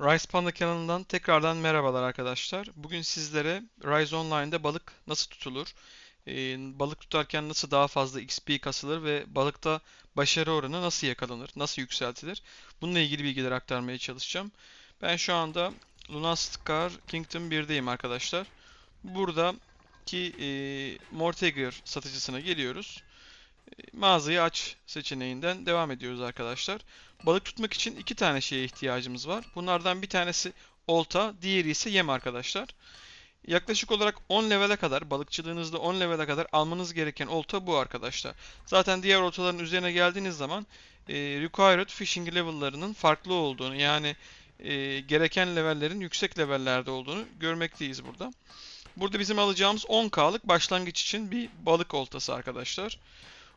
Rise Panda kanalından tekrardan merhabalar arkadaşlar. Bugün sizlere Rise Online'da balık nasıl tutulur, e, balık tutarken nasıl daha fazla XP kasılır ve balıkta başarı oranı nasıl yakalanır, nasıl yükseltilir, bununla ilgili bilgiler aktarmaya çalışacağım. Ben şu anda Lunarscar Kingdom 1'deyim arkadaşlar. Buradaki e, Mortegar satıcısına geliyoruz. Mağazayı aç seçeneğinden devam ediyoruz arkadaşlar. Balık tutmak için iki tane şeye ihtiyacımız var. Bunlardan bir tanesi olta, diğeri ise yem arkadaşlar. Yaklaşık olarak 10 levele kadar, balıkçılığınızda 10 levele kadar almanız gereken olta bu arkadaşlar. Zaten diğer oltaların üzerine geldiğiniz zaman e, required fishing level'larının farklı olduğunu yani e, gereken levellerin yüksek levellerde olduğunu görmekteyiz burada. Burada bizim alacağımız 10K'lık başlangıç için bir balık oltası arkadaşlar.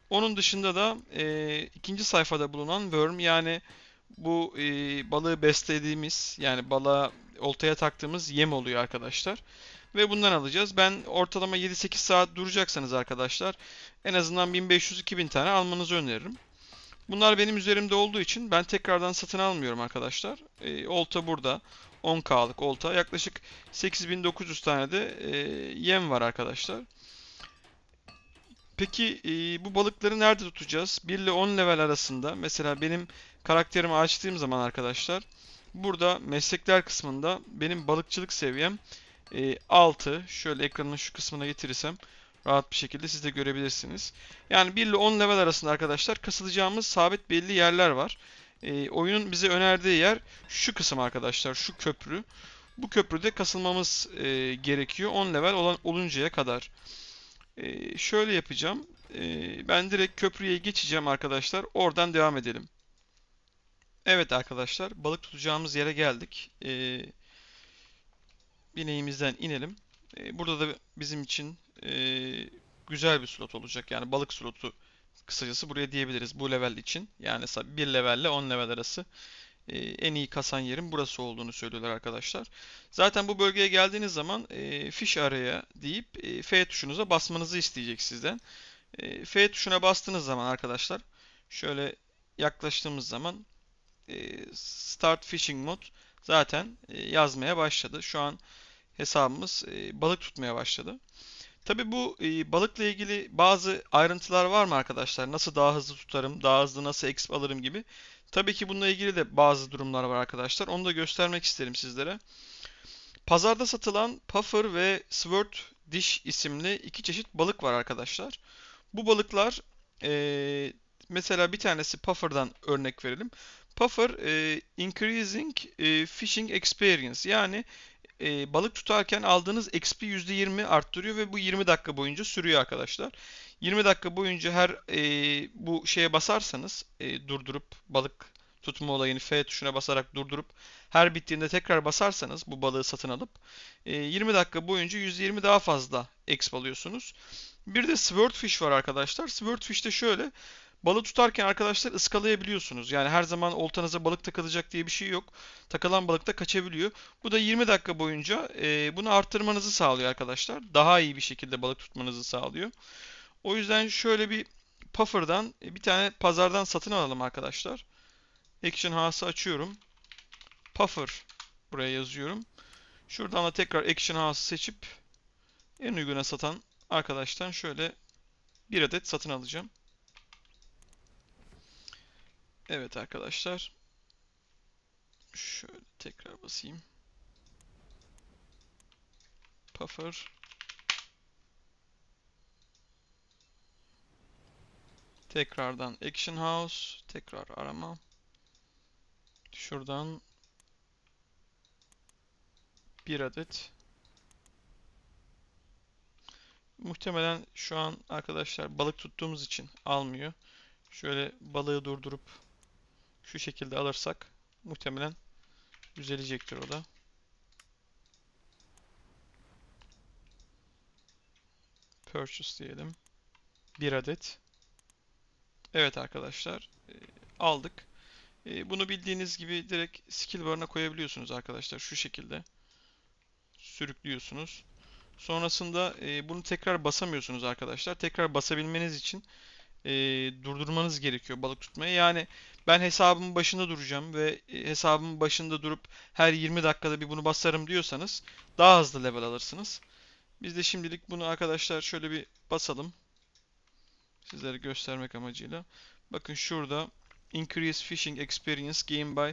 Onun dışında da e, ikinci sayfada bulunan worm yani bu e, balığı beslediğimiz yani balığa oltaya taktığımız yem oluyor arkadaşlar. Ve bundan alacağız. Ben ortalama 7-8 saat duracaksanız arkadaşlar en azından 1500-2000 tane almanızı öneririm. Bunlar benim üzerimde olduğu için ben tekrardan satın almıyorum arkadaşlar. E, olta burada. 10K'lık olta. Yaklaşık 8900 tane de e, yem var arkadaşlar. Peki e, bu balıkları nerede tutacağız? 1 ile 10 level arasında. Mesela benim karakterimi açtığım zaman arkadaşlar burada meslekler kısmında benim balıkçılık seviyem e, 6. Şöyle ekranın şu kısmına getirirsem rahat bir şekilde siz de görebilirsiniz. Yani 1 ile 10 level arasında arkadaşlar kasılacağımız sabit belli yerler var. E, oyunun bize önerdiği yer şu kısım arkadaşlar. Şu köprü. Bu köprüde kasılmamız e, gerekiyor 10 level olan, oluncaya kadar. Ee, şöyle yapacağım. Ee, ben direkt köprüye geçeceğim arkadaşlar. Oradan devam edelim. Evet arkadaşlar, balık tutacağımız yere geldik. Ee, bineğimizden inelim. Ee, burada da bizim için e, güzel bir slot olacak. Yani balık slotu kısacası buraya diyebiliriz bu level için. Yani 1 level ile 10 level arası e, en iyi kasan yerin burası olduğunu söylüyorlar arkadaşlar. Zaten bu bölgeye geldiğiniz zaman e, fish araya deyip e, F tuşunuza basmanızı isteyecek sizden. E, F tuşuna bastığınız zaman arkadaşlar şöyle yaklaştığımız zaman Start Fishing Mode zaten yazmaya başladı. Şu an hesabımız balık tutmaya başladı. Tabi bu e, balıkla ilgili bazı ayrıntılar var mı arkadaşlar? Nasıl daha hızlı tutarım, daha hızlı nasıl exp alırım gibi. Tabii ki bununla ilgili de bazı durumlar var arkadaşlar. Onu da göstermek isterim sizlere. Pazarda satılan puffer ve sword dish isimli iki çeşit balık var arkadaşlar. Bu balıklar e, mesela bir tanesi puffer'dan örnek verelim. Puffer e, increasing e, fishing experience yani e, balık tutarken aldığınız XP %20 arttırıyor ve bu 20 dakika boyunca sürüyor arkadaşlar. 20 dakika boyunca her e, bu şeye basarsanız e, durdurup balık tutma olayını F tuşuna basarak durdurup her bittiğinde tekrar basarsanız bu balığı satın alıp e, 20 dakika boyunca %20 daha fazla exp alıyorsunuz. Bir de Swordfish var arkadaşlar. Swordfish de şöyle Balık tutarken arkadaşlar ıskalayabiliyorsunuz. Yani her zaman oltanıza balık takılacak diye bir şey yok. Takılan balık da kaçabiliyor. Bu da 20 dakika boyunca e, bunu arttırmanızı sağlıyor arkadaşlar. Daha iyi bir şekilde balık tutmanızı sağlıyor. O yüzden şöyle bir puffer'dan e, bir tane pazardan satın alalım arkadaşlar. Action House'ı açıyorum. Puffer buraya yazıyorum. Şuradan da tekrar Action House'ı seçip en uyguna satan arkadaştan şöyle bir adet satın alacağım. Evet arkadaşlar. Şöyle tekrar basayım. Puffer. Tekrardan Action House. Tekrar arama. Şuradan bir adet. Muhtemelen şu an arkadaşlar balık tuttuğumuz için almıyor. Şöyle balığı durdurup şu şekilde alırsak muhtemelen düzelecektir o da. Purchase diyelim. Bir adet. Evet arkadaşlar. E, aldık. E, bunu bildiğiniz gibi direkt skill barına koyabiliyorsunuz arkadaşlar. Şu şekilde. Sürüklüyorsunuz. Sonrasında e, bunu tekrar basamıyorsunuz arkadaşlar. Tekrar basabilmeniz için durdurmanız gerekiyor balık tutmayı. Yani ben hesabımın başında duracağım ve hesabımın başında durup her 20 dakikada bir bunu basarım diyorsanız daha hızlı level alırsınız. Biz de şimdilik bunu arkadaşlar şöyle bir basalım. Sizlere göstermek amacıyla. Bakın şurada Increase Fishing Experience Gain by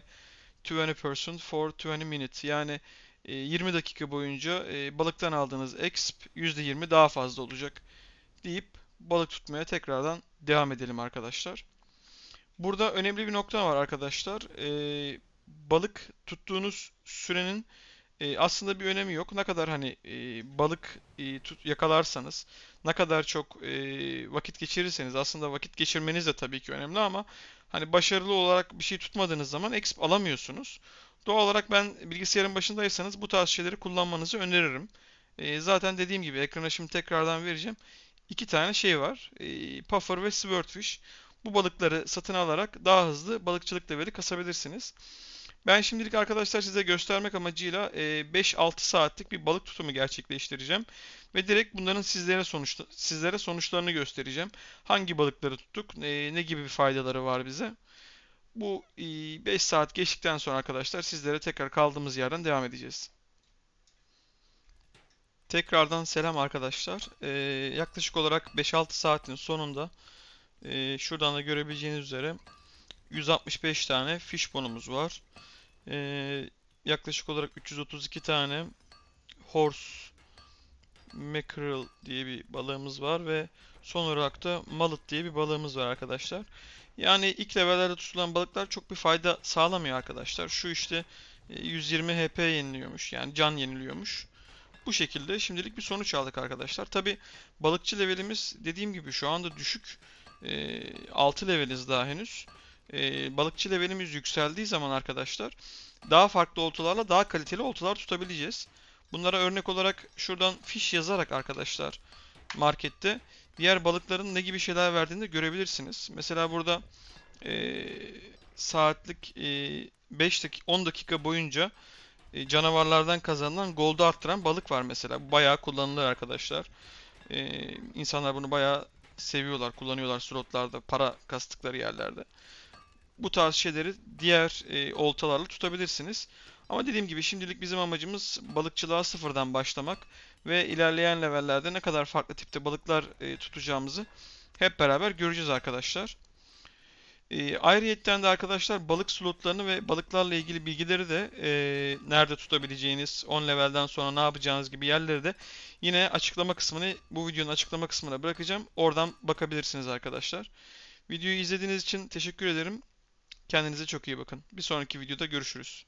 20% for 20 minutes. Yani e, 20 dakika boyunca e, balıktan aldığınız exp %20 daha fazla olacak deyip balık tutmaya tekrardan devam edelim arkadaşlar. Burada önemli bir nokta var arkadaşlar. E, balık tuttuğunuz sürenin e, aslında bir önemi yok. Ne kadar hani e, balık e, tut, yakalarsanız, ne kadar çok e, vakit geçirirseniz aslında vakit geçirmeniz de tabii ki önemli ama hani başarılı olarak bir şey tutmadığınız zaman exp alamıyorsunuz. Doğal olarak ben bilgisayarın başındaysanız bu tarz şeyleri kullanmanızı öneririm. E, zaten dediğim gibi ekrana şimdi tekrardan vereceğim. İki tane şey var. E, Puffer ve Swordfish. Bu balıkları satın alarak daha hızlı balıkçılık leveli kasabilirsiniz. Ben şimdilik arkadaşlar size göstermek amacıyla e, 5-6 saatlik bir balık tutumu gerçekleştireceğim. Ve direkt bunların sizlere, sonuçta, sizlere sonuçlarını göstereceğim. Hangi balıkları tuttuk, e, ne gibi bir faydaları var bize. Bu e, 5 saat geçtikten sonra arkadaşlar sizlere tekrar kaldığımız yerden devam edeceğiz. Tekrardan selam arkadaşlar. E, yaklaşık olarak 5-6 saatin sonunda e, şuradan da görebileceğiniz üzere 165 tane fishbone'umuz var. Ee, yaklaşık olarak 332 tane horse mackerel diye bir balığımız var ve son olarak da mullet diye bir balığımız var arkadaşlar. Yani ilk levellerde tutulan balıklar çok bir fayda sağlamıyor arkadaşlar. Şu işte e, 120 HP yeniliyormuş yani can yeniliyormuş. Bu şekilde şimdilik bir sonuç aldık arkadaşlar. Tabi balıkçı levelimiz dediğim gibi şu anda düşük. E, 6 leveliz daha henüz e, balıkçı levelimiz yükseldiği zaman arkadaşlar daha farklı oltalarla daha kaliteli oltalar tutabileceğiz. Bunlara örnek olarak şuradan fish yazarak arkadaşlar markette diğer balıkların ne gibi şeyler verdiğini de görebilirsiniz. Mesela burada e, saatlik e, 5 dakika 10 dakika boyunca e, canavarlardan kazanılan gold'u arttıran balık var mesela. Bu bayağı kullanılır arkadaşlar. E, insanlar bunu bayağı seviyorlar, kullanıyorlar slotlarda, para kastıkları yerlerde bu tarz şeyleri diğer e, oltalarla tutabilirsiniz. Ama dediğim gibi şimdilik bizim amacımız balıkçılığa sıfırdan başlamak ve ilerleyen levellerde ne kadar farklı tipte balıklar e, tutacağımızı hep beraber göreceğiz arkadaşlar. E, ayrıyetten de arkadaşlar balık slotlarını ve balıklarla ilgili bilgileri de e, nerede tutabileceğiniz, 10 levelden sonra ne yapacağınız gibi yerleri de yine açıklama kısmını bu videonun açıklama kısmına bırakacağım. Oradan bakabilirsiniz arkadaşlar. Videoyu izlediğiniz için teşekkür ederim. Kendinize çok iyi bakın. Bir sonraki videoda görüşürüz.